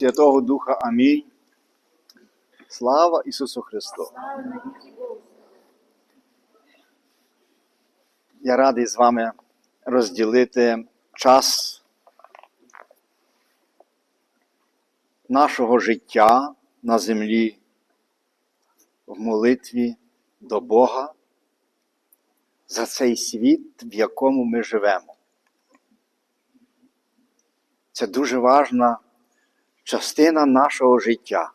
Святого Духа Амінь. Слава Ісусу Христу! Я радий з вами розділити час нашого життя на землі в молитві до Бога за цей світ, в якому ми живемо. Це дуже важна частина нашого життя.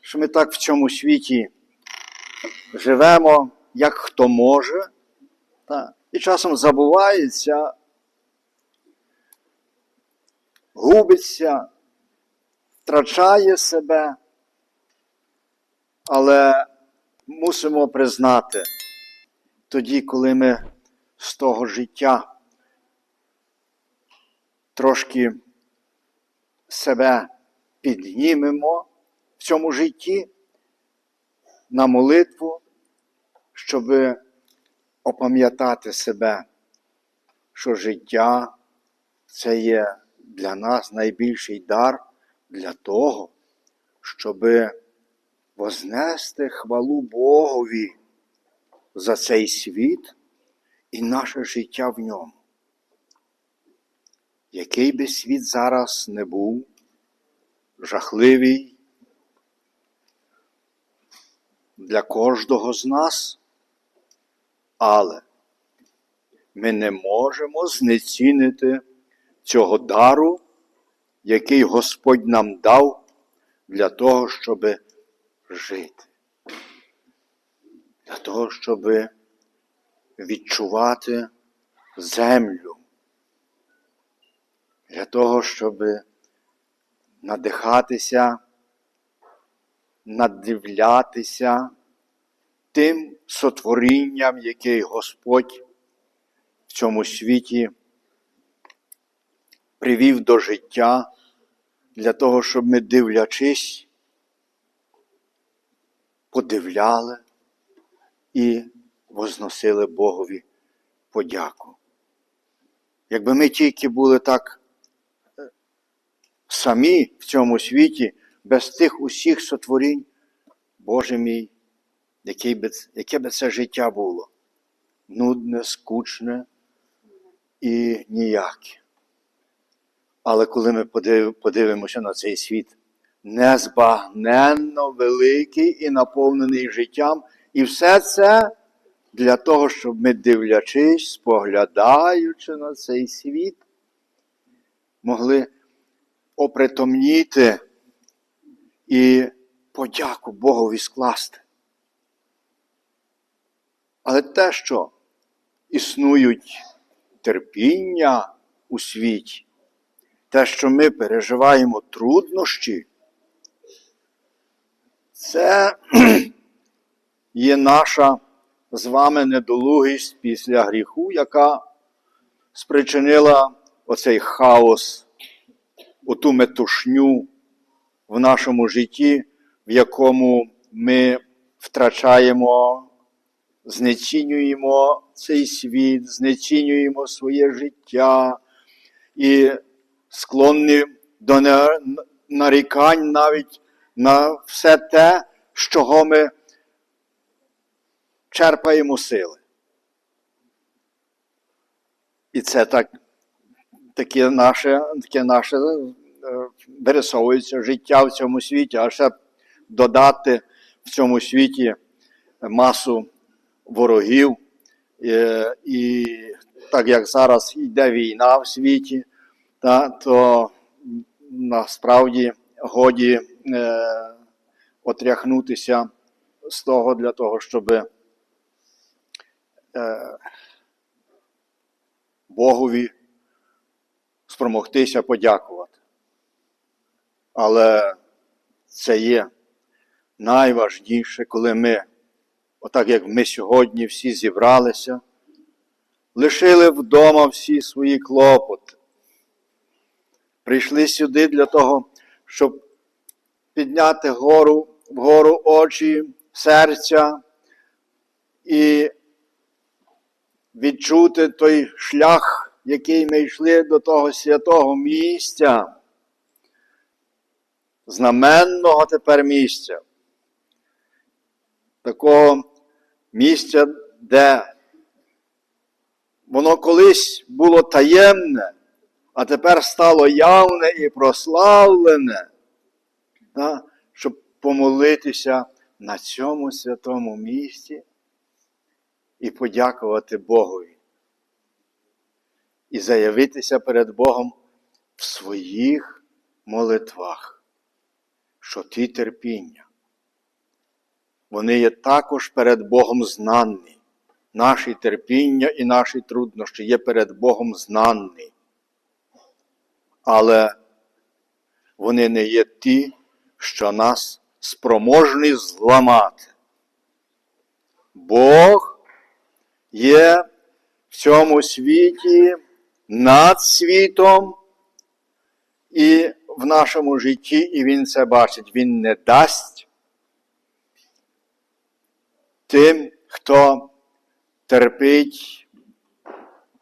Що ми так в цьому світі живемо, як хто може, та, і часом забувається, губиться, втрачає себе, але мусимо признати, тоді, коли ми з того життя трошки себе піднімемо в цьому житті на молитву, щоб опам'ятати себе, що життя це є для нас найбільший дар для того, щоб вознести хвалу Богові за цей світ і наше життя в ньому. Який би світ зараз не був, жахливий для кожного з нас, але ми не можемо знецінити цього дару, який Господь нам дав для того, щоб жити, для того, щоб відчувати землю, для того, щоб надихатися, надивлятися тим сотворінням, яке Господь в цьому світі привів до життя, для того, щоб ми, дивлячись, подивляли і возносили Богові подяку. Якби ми тільки були так самі в цьому світі, без тих усіх сотворінь, Боже мій, яке би, яке би це життя було? Нудне, скучне і ніяке. Але коли ми подивимося на цей світ, незбагненно великий і наповнений життям, і все це для того, щоб ми, дивлячись, споглядаючи на цей світ, могли опритомніти і подяку Богові скласти. Але те, що існують терпіння у світі, те, що ми переживаємо труднощі, це є наша з вами недолугість після гріху, яка спричинила оцей хаос, оту метушню в нашому житті, в якому ми втрачаємо, знецінюємо цей світ, знецінюємо своє життя і склонні до нарікань навіть на все те, з чого ми черпаємо сили. І це так, таке наше, таке наше е, вирисовується життя в цьому світі, а ще додати в цьому світі масу ворогів. І, і так як зараз йде війна в світі, та, то насправді годі е, отряхнутися з того для того, щоб е, Богові спромогтися подякувати. Але це є найважніше, коли ми, отак як ми сьогодні всі зібралися, лишили вдома всі свої клопоти. Прийшли сюди для того, щоб підняти гору, вгору очі, серця і відчути той шлях, який ми йшли до того святого місця, знаменного тепер місця. Такого місця, де воно колись було таємне, а тепер стало явне і прославлене, та, щоб помолитися на цьому святому місці і подякувати Богові. І заявитися перед Богом в своїх молитвах, що ті терпіння, вони є також перед Богом знані. Наші терпіння і наші труднощі є перед Богом знані. Але вони не є ті, що нас спроможні зламати. Бог є в цьому світі над світом і в нашому житті, і Він це бачить. Він не дасть тим, хто терпить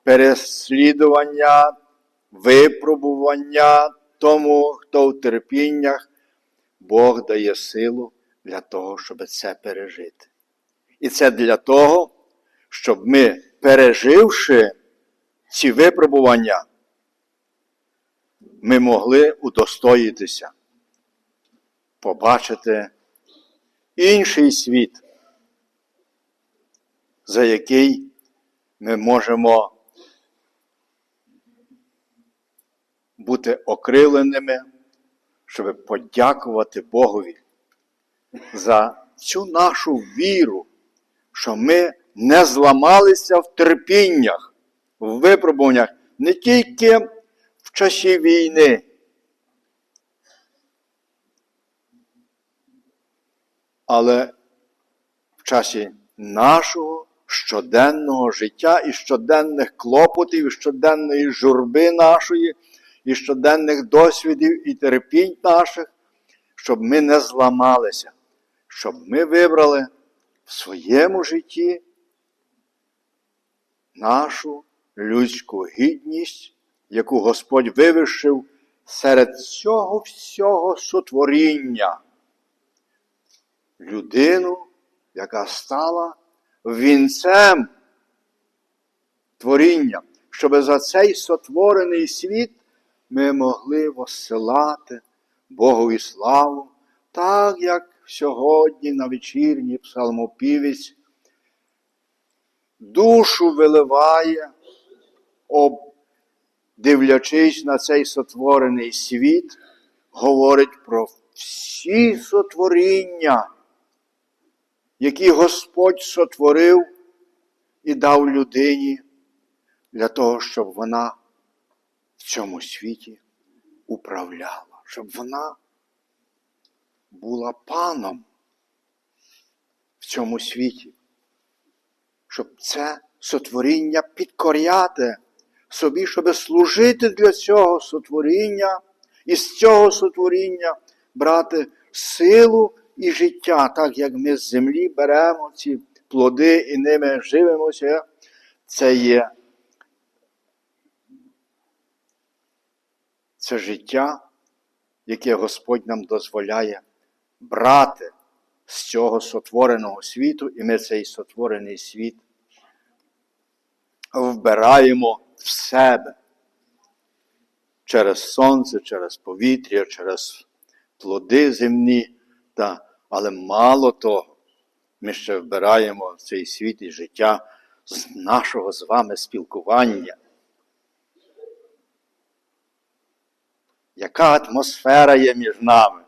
переслідування, випробування тому, хто в терпіннях, Бог дає силу для того, щоб це пережити. І це для того, щоб ми, переживши ці випробування, ми могли удостоїтися, побачити інший світ, за який ми можемо бути окриленими, щоб подякувати Богові за цю нашу віру, що ми не зламалися в терпіннях, в випробуваннях не тільки в часі війни. Але в часі нашого щоденного життя і щоденних клопотів, і щоденної журби нашої, і щоденних досвідів і терпінь наших, щоб ми не зламалися, щоб ми вибрали в своєму житті нашу людську гідність, яку Господь вивищив серед цього всього сотворіння. Людину, яка стала вінцем творіння, щоб за цей сотворений світ ми могли воссилати Богові славу, так як сьогодні на вечірній псалмопівець душу виливає, об, дивлячись на цей сотворений світ, говорить про всі сотворіння, які Господь сотворив і дав людині для того, щоб вона в цьому світі управляла, щоб вона була паном в цьому світі, щоб це сотворіння підкоряти собі, щоб служити для цього сотворіння і з цього сотворіння брати силу і життя, так як ми з землі беремо ці плоди і ними живемося. Це є це життя, яке Господь нам дозволяє брати з цього сотвореного світу, і ми цей сотворений світ вбираємо в себе через сонце, через повітря, через плоди земні. Та, але мало того, ми ще вбираємо в цей світ і життя з нашого з вами спілкування. Яка атмосфера є між нами?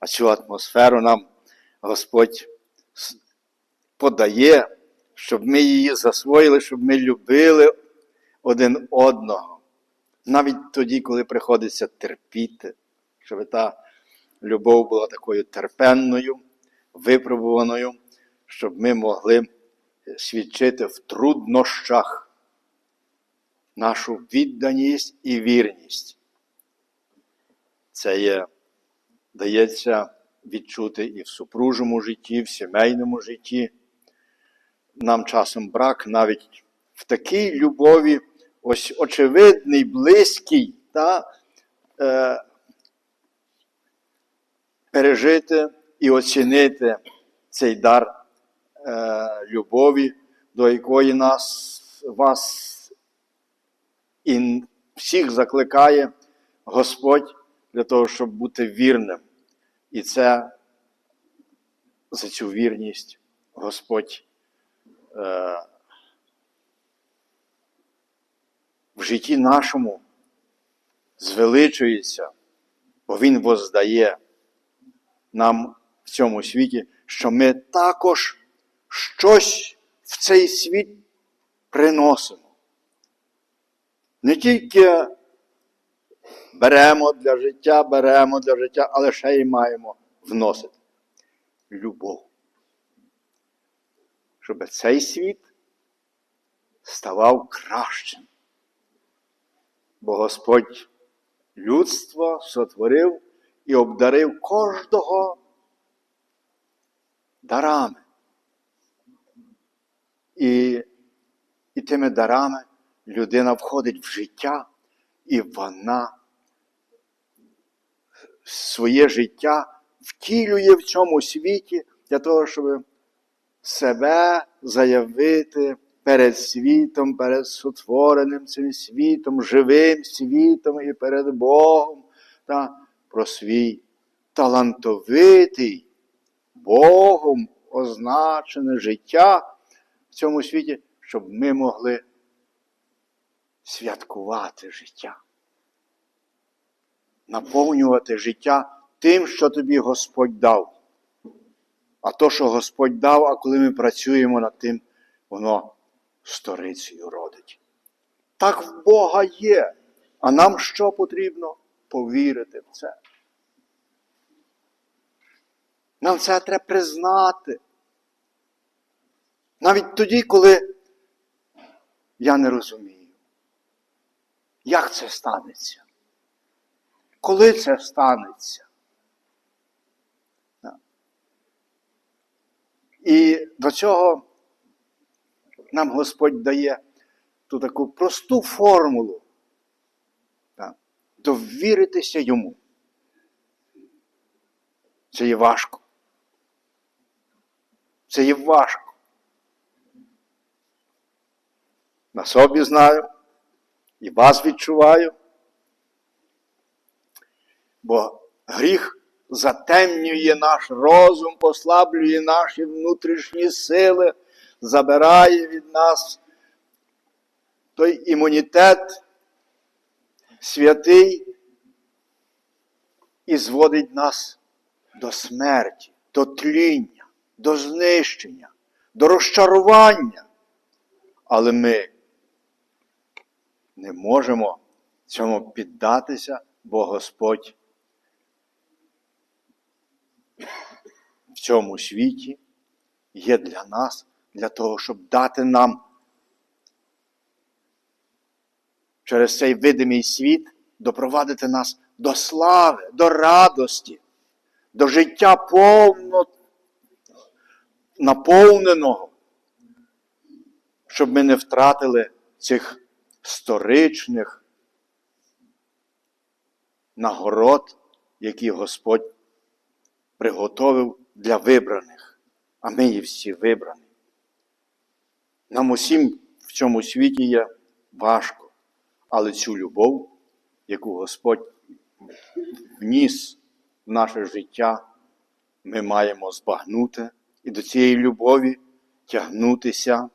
А цю атмосферу нам Господь подає, щоб ми її засвоїли, щоб ми любили один одного. Навіть тоді, коли приходиться терпіти, щоб та любов була такою терпенною, випробуваною, щоб ми могли свідчити в труднощах нашу відданість і вірність. Це є, дається відчути і в супружому житті, в сімейному житті. Нам часом брак навіть в такій любові, ось очевидний, близький, та, е, пережити і оцінити цей дар е, любові, до якої нас вас і всіх закликає Господь для того, щоб бути вірним. І це за цю вірність Господь е, в житті нашому звеличується, бо Він воздає нам в цьому світі, що ми також щось в цей світ приносимо. Не тільки беремо для життя, беремо для життя, але ще й маємо вносити любов. Щоб цей світ ставав кращим. Бо Господь людство сотворив і обдарив кожного дарами. І, і тими дарами людина входить в життя, і вона своє життя втілює в цьому світі для того, щоб себе заявити перед світом, перед сотвореним цим світом, живим світом і перед Богом та про свій талантовитий Богом означене життя в цьому світі, щоб ми могли святкувати життя, наповнювати життя тим, що тобі Господь дав. А то, що Господь дав, а коли ми працюємо над тим, воно сторицею родить. Так в Бога є. А нам що потрібно? Повірити в це. Нам це треба признати. Навіть тоді, коли я не розумію, як це станеться? Коли це станеться? І до цього нам Господь дає ту таку просту формулу. Так, довіритися йому. Це є важко. Це є важко. На собі знаю і вас відчуваю. Бо гріх затемнює наш розум, послаблює наші внутрішні сили, забирає від нас той імунітет святий і зводить нас до смерті, до тління, до знищення, до розчарування. Але ми не можемо цьому піддатися, бо Господь в цьому світі є для нас, для того, щоб дати нам через цей видимий світ допровадити нас до слави, до радості, до життя повно наповненого, щоб ми не втратили цих сторичних нагород, які Господь приготовив для вибраних, а ми є всі вибрані. Нам усім в цьому світі є важко, але цю любов, яку Господь вніс в наше життя, ми маємо збагнути і до цієї любові тягнутися.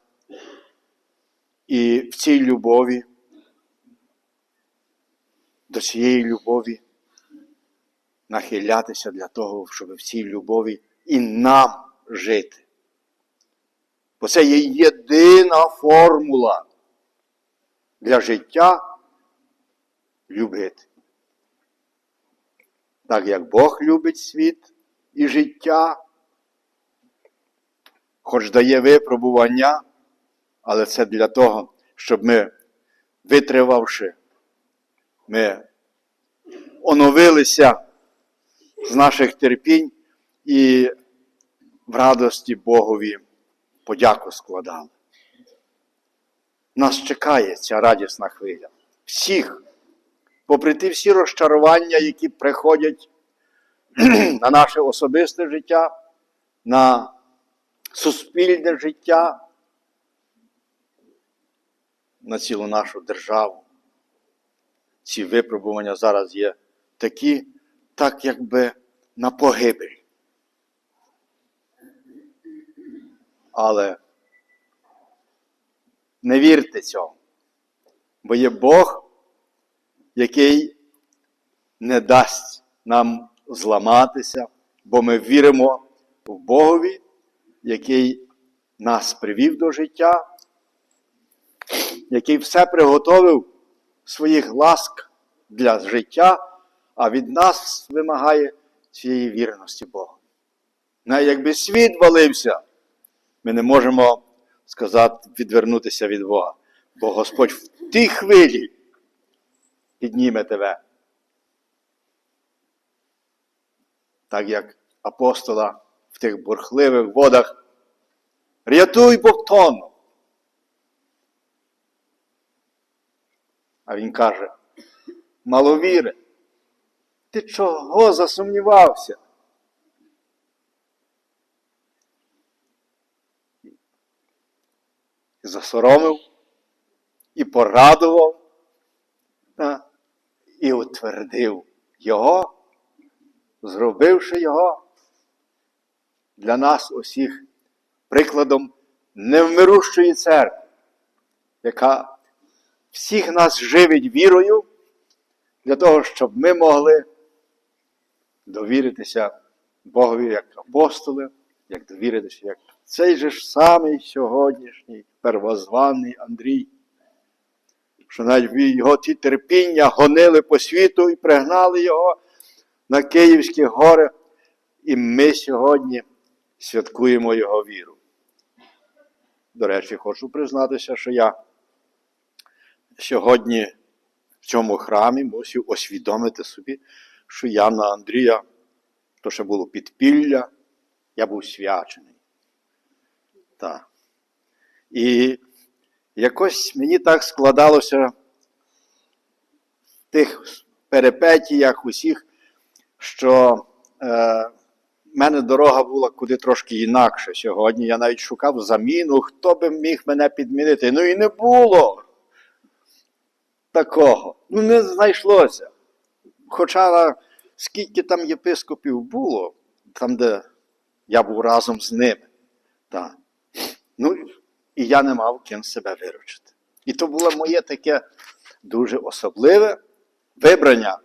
І в цій любові, до цієї любові нахилятися для того, щоб в цій любові і нам жити. Бо це є єдина формула для життя любити. Так як Бог любить світ і життя, хоч дає випробування, але це для того, щоб ми, витривавши, ми оновилися з наших терпінь і в радості Богові подяку складали. Нас чекає ця радісна хвиля. Всіх, попри ті всі розчарування, які приходять на наше особисте життя, на суспільне життя, на цілу нашу державу. Ці випробування зараз є такі, так якби на погибель. Але не вірте цьому, бо є Бог, який не дасть нам зламатися, бо ми віримо в Богові, який нас привів до життя, який все приготовив своїх ласк для життя, а від нас вимагає цієї вірності Богу. Навіть якби світ валився, ми не можемо сказати, відвернутися від Бога, бо Господь в тій хвилі підніме тебе. Так як апостола в тих бурхливих водах. Рятуй Бог тону. А він каже, маловіре, ти чого засумнівався? Засоромив, і порадував, і утвердив його, зробивши його для нас усіх прикладом невмирущої церкви, яка всіх нас живить вірою для того, щоб ми могли довіритися Богові як апостоли, як довіритися, як цей же ж самий сьогоднішній первозваний Андрій, що навіть його ті терпіння гонили по світу і пригнали його на Київські гори, і ми сьогодні святкуємо його віру. До речі, хочу признатися, що я сьогодні в цьому храмі мусив освідомити собі, що я на Андрія, то ще було підпілля, я був свячений. Так. І якось мені так складалося в тих перепетіях усіх, що е, в мене дорога була куди трошки інакше сьогодні. Я навіть шукав заміну, хто би міг мене підмінити. Ну і не було такого. Ну, не знайшлося. Хоча скільки там єпископів було, там, де я був разом з ними. Так. І я не мав ким себе виручити. І то було моє таке дуже особливе вибрання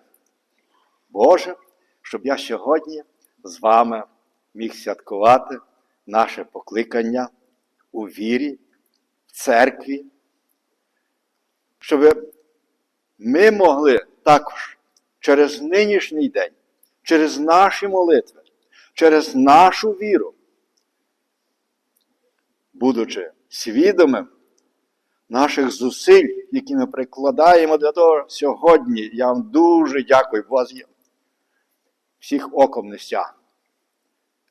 Боже, щоб я сьогодні з вами міг святкувати наше покликання у вірі, в церкві, щоб ми могли також через нинішній день, через наші молитви, через нашу віру, будучи свідомим наших зусиль, які ми прикладаємо для того сьогодні, я вам дуже дякую, бо вас є. Всіх оком не стягну.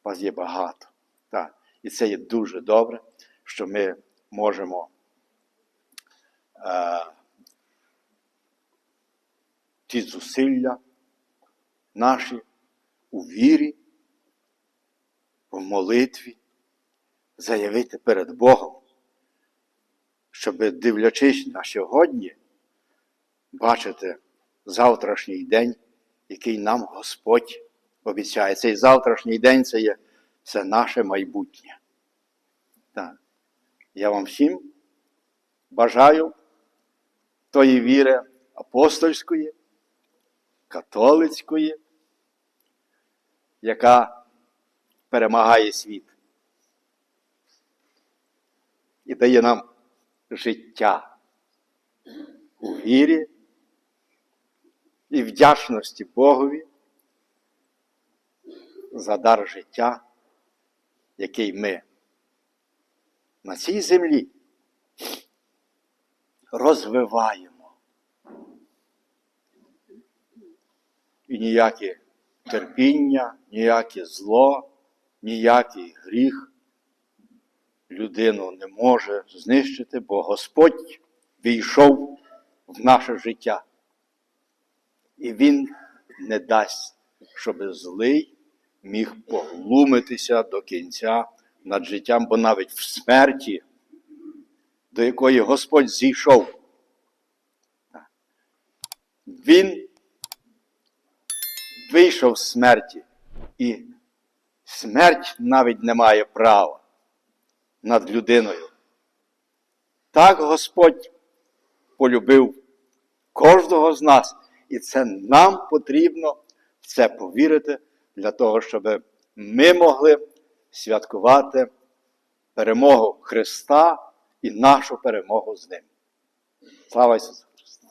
Вас є багато. Так. І це є дуже добре, що ми можемо е, ті зусилля наші у вірі, в молитві заявити перед Богом, щоб, дивлячись на сьогодні, бачити завтрашній день, який нам Господь обіцяє. Цей завтрашній день це є це наше майбутнє. Так. Я вам всім бажаю тої віри апостольської, католицької, яка перемагає світ і дає нам життя у вірі і вдячності Богові за дар життя, який ми на цій землі розвиваємо. І ніяке терпіння, ніяке зло, ніякий гріх людину не може знищити, бо Господь війшов в наше життя. І Він не дасть щоб злий міг поглумитися до кінця над життям, бо навіть в смерті, до якої Господь зійшов, Він вийшов з смерті, і смерть навіть не має права над людиною. Так Господь полюбив кожного з нас, і це нам потрібно в це повірити для того, щоб ми могли святкувати перемогу Христа і нашу перемогу з Ним. Слава Ісусу Христу!